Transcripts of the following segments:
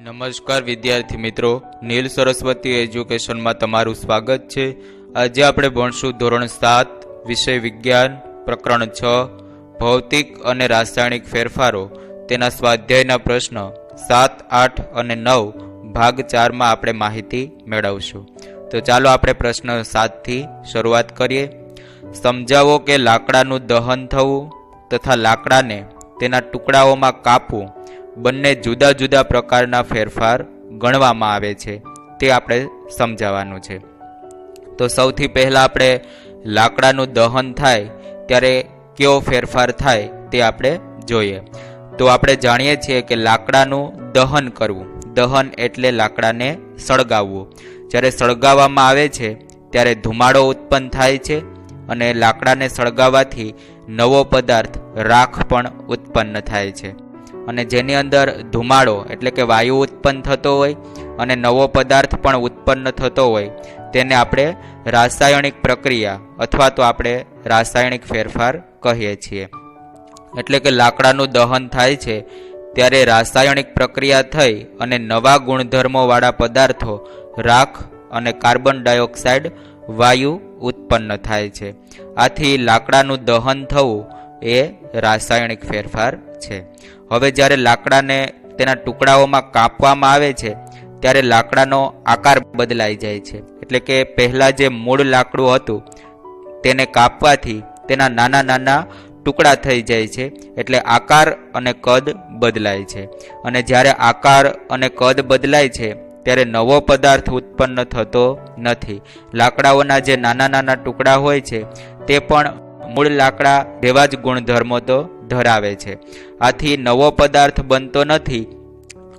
નમસ્કાર વિદ્યાર્થી મિત્રો. નીલ સરસ્વતી એજ્યુકેશનમાં તમારું સ્વાગત છે. આજે આપણે ભણશું ધોરણ સાત, વિષય વિજ્ઞાન, પ્રકરણ છ, ભૌતિક અને રાસાયણિક ફેરફારો. તેના સ્વાધ્યાયના પ્રશ્ન સાત, આઠ અને નવ ભાગ ચારમાં આપણે માહિતી મેળવશું. તો ચાલો આપણે પ્રશ્ન સાતથી શરૂઆત કરીએ. સમજાવો કે લાકડાનું દહન થવું તથા લાકડાને તેના ટુકડાઓમાં કાપવું બંને જુદા જુદા પ્રકારના ફેરફાર ગણવામાં આવે છે, તે આપણે સમજાવવાનું છે. તો સૌથી પહેલાં આપણે લાકડાનું દહન થાય, ત્યારે કેવો ફેરફાર થાય તે આપણે જોઈએ. તો આપણે જાણીએ છીએ કે લાકડાનું દહન કરવું, દહન એટલે લાકડાને સળગાવવું. જ્યારે સળગાવવામાં આવે છે, ત્યારે ધુમાડો ઉત્પન્ન થાય છે અને લાકડાને સળગાવવાથી નવો પદાર્થ, રાખ પણ ઉત્પન્ન થાય છે. અને જેની અંદર ધુમાડો, એટલે કે વાયુ ઉત્પન્ન થતો હોય અને નવો પદાર્થ પણ ઉત્પન્ન થતો હોય, તેને આપણે રાસાયણિક પ્રક્રિયા અથવા તો આપણે રાસાયણિક ફેરફાર કહીએ છીએ. એટલે કે લાકડાનું દહન થાય છે, ત્યારે રાસાયણિક પ્રક્રિયા થઈ અને નવા ગુણધર્મોવાળા પદાર્થો, રાખ અને કાર્બન ડાયોક્સાઇડ, વાયુ ઉત્પન્ન થાય છે. આથી લાકડાનું દહન થવું એ રાસાયણિક ફેરફાર છે. હવે જ્યારે લાકડાને તેના ટુકડાઓમાં કાપવામાં આવે છે, ત્યારે લાકડાનો આકાર બદલાઈ જાય છે. એટલે કે પહેલાં જે મૂળ લાકડું હતું, તેને કાપવાથી તેના નાના નાના ટુકડા થઈ જાય છે, એટલે આકાર અને કદ બદલાય છે. અને જ્યારે આકાર અને કદ બદલાય છે, ત્યારે નવો પદાર્થ ઉત્પન્ન થતો નથી. લાકડાઓના જે નાના નાના ટુકડા હોય છે, તે પણ મૂળ લાકડા જેવા જ ગુણધર્મો તો ધરાવે છે. આથી નવો પદાર્થ બનતો નથી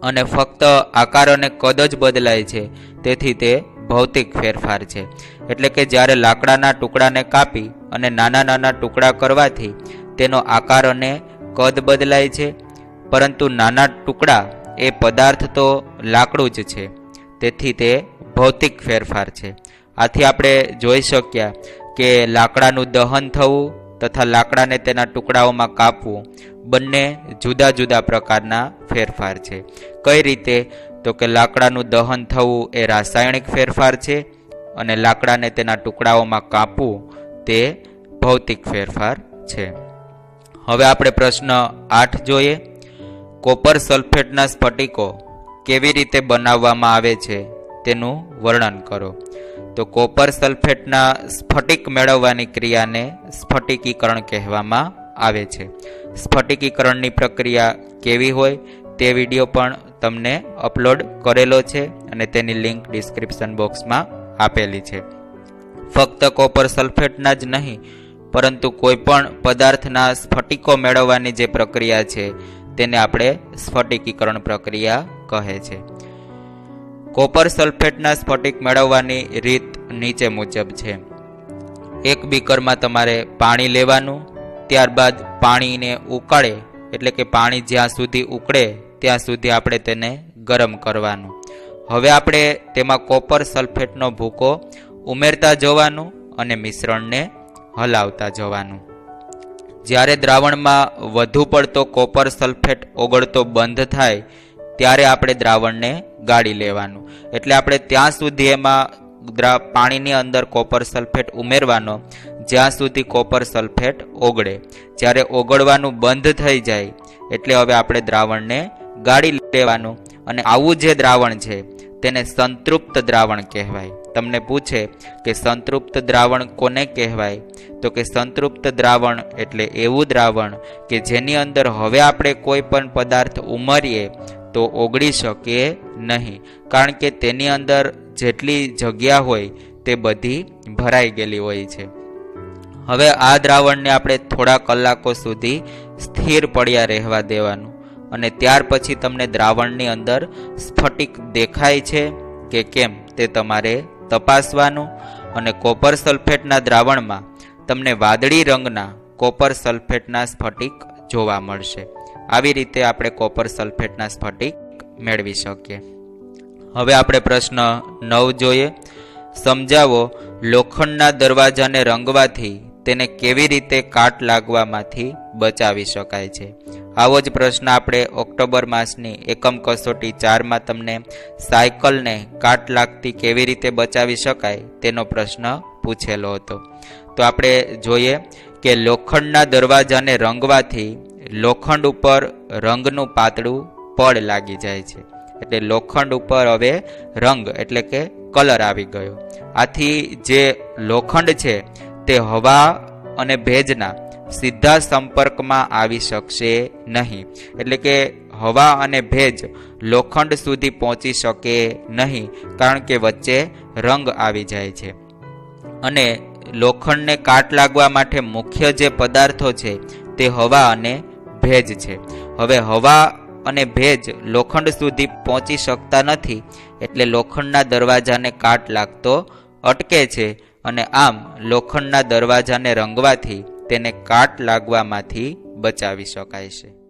અને ફક્ત આકાર અને કદ જ બદલાય છે. તેથી તે ભૌતિક ફેરફાર છે. એટલે કે જ્યારે લાકડાના ટુકડાને કાપી અને નાના નાના ટુકડા કરવાથી તેનો આકાર અને કદ બદલાય છે. પરંતુ નાના ટુકડા એ પદાર્થ તો લાકડું જ છે. તેથી તે ભૌતિક ફેરફાર છે. આથી આપણે જોઈ શક્યા કે લાકડાનું દહન થવું તથા લાકડાને તેના ટુકડાઓમાં કાપવું બંને જુદા જુદા પ્રકારના ફેરફાર છે. કઈ રીતે? તો કે લાકડાનું દહન થવું એ રાસાયણિક ફેરફાર છે અને લાકડાને તેના ટુકડાઓમાં કાપવું તે ભૌતિક ફેરફાર છે. હવે આપણે પ્રશ્ન આઠ જોઈએ. કોપર સલ્ફેટના સ્ફટિકો કેવી રીતે બનાવવામાં આવે છે તેનું વર્ણન કરો. તો કોપર સલ્ફેટના સ્ફટિક મેળવવાની ક્રિયાને સ્ફટિકીકરણ કહેવામાં આવે છે. સ્ફટિકીકરણની પ્રક્રિયા કેવી હોય તે વીડિયો પણ તમને અપલોડ કરેલો છે અને તેની લિંક ડિસ્ક્રિપ્શન બોક્સમાં આપેલી છે. ફક્ત કોપર સલ્ફેટના જ નહીં, પરંતુ કોઈ પણ પદાર્થના સ્ફટિકો મેળવવાની જે પ્રક્રિયા છે, તેને આપણે સ્ફટિકીકરણ પ્રક્રિયા કહે છે. કોપર સલ્ફેટના સ્ફટિક મેળવવાની રીત નીચે મુજબ છે. એક બીકરમાં તમારે પાણી લેવાનું, ત્યારબાદ પાણીને ઉકાળે, એટલે કે પાણી જ્યાં સુધી ઉકળે, ત્યાં સુધી આપણે તેને ગરમ કરવાનું. હવે આપણે તેમાં કોપર સલ્ફેટનો ભૂકો ઉમેરતા જવાનું અને મિશ્રણને હલાવતા જવાનું. જ્યારે દ્રાવણમાં વધુ પડતો કોપર સલ્ફેટ ઓગળતો બંધ થાય ત્યારે આપણે દ્રાવણને ગાળી લેવાનું. એટલે આપણે ત્યાં સુધી એમાં પાણીની અંદર કોપર સલ્ફેટ ઉમેરવાનો, જ્યાં સુધી કોપર સલ્ફેટ ઓગળે. જ્યારે ઓગળવાનું બંધ થઈ જાય, એટલે હવે આપણે દ્રાવણને ગાળી લેવાનું. અને આવું જે દ્રાવણ છે, તેને સંતૃપ્ત દ્રાવણ કહેવાય. તમને પૂછે કે સંતૃપ્ત દ્રાવણ કોને કહેવાય? તો કે સંતૃપ્ત દ્રાવણ એટલે એવું દ્રાવણ કે જેની અંદર હવે આપણે કોઈ પણ પદાર્થ ઉમરીએ તો ઓગળી શકીએ નહીં. કારણ કે તેની અંદર જેટલી જગ્યા હોય તે બધી ભરાઈ ગયેલી હોય છે. હવે આ દ્રાવણને આપણે થોડા કલાકો સુધી સ્થિર પડ્યા રહેવા દેવાનું. અને ત્યાર પછી તમને દ્રાવણની અંદર સ્ફટિક દેખાય છે કે કેમ તે તમારે તપાસવાનું. અને કોપર સલ્ફેટના દ્રાવણમાં તમને વાદળી રંગના કોપર સલ્ફેટના સ્ફટિક જોવા મળશે. આવી રીતે આપણે કોપર સલ્ફેટના સ્ફટિક મેળવી શકીએ. હવે આપણે પ્રશ્ન નવ જોઈએ. સમજાવો, લોખંડના દરવાજાને રંગવાથી તેને કેવી રીતે કાટ લાગવામાંથી બચાવી શકાય છે? આવો જ પ્રશ્ન આપણે ઓક્ટોબર માસની એકમ કસોટી ચારમાં તમને સાયકલને કાટ લાગતી કેવી રીતે બચાવી શકાય તેનો પ્રશ્ન પૂછેલો હતો. તો આપણે જોઈએ કે લોખંડના દરવાજાને રંગવાથી લોખંડ ઉપર રંગનું પાતળું પડ લાગી જાય છે. એટલે લોખંડ ઉપર હવે રંગ એટલે કે કલર આવી ગયો. આથી જે લોખંડ છે તે હવા અને ભેજના સીધા સંપર્કમાં આવી શકશે નહીં. એટલે કે હવા અને ભેજ લોખંડ સુધી પહોંચી શકે નહીં, કારણ કે વચ્ચે રંગ આવી જાય છે. અને લોખંડને કાટ લાગવા માટે મુખ્ય જે પદાર્થો છે તે હવા અને ભેજ છે. હવે હવા અને ભેજ લોખંડ સુધી પહોંચી શકતા નથી એટલે લોખંડના દરવાજાને કાટ લાગતો અટકે છે અને આમ લોખંડના દરવાજાને રંગવાથી તેને કાટ લાગવામાંથી બચાવી શકાય છે.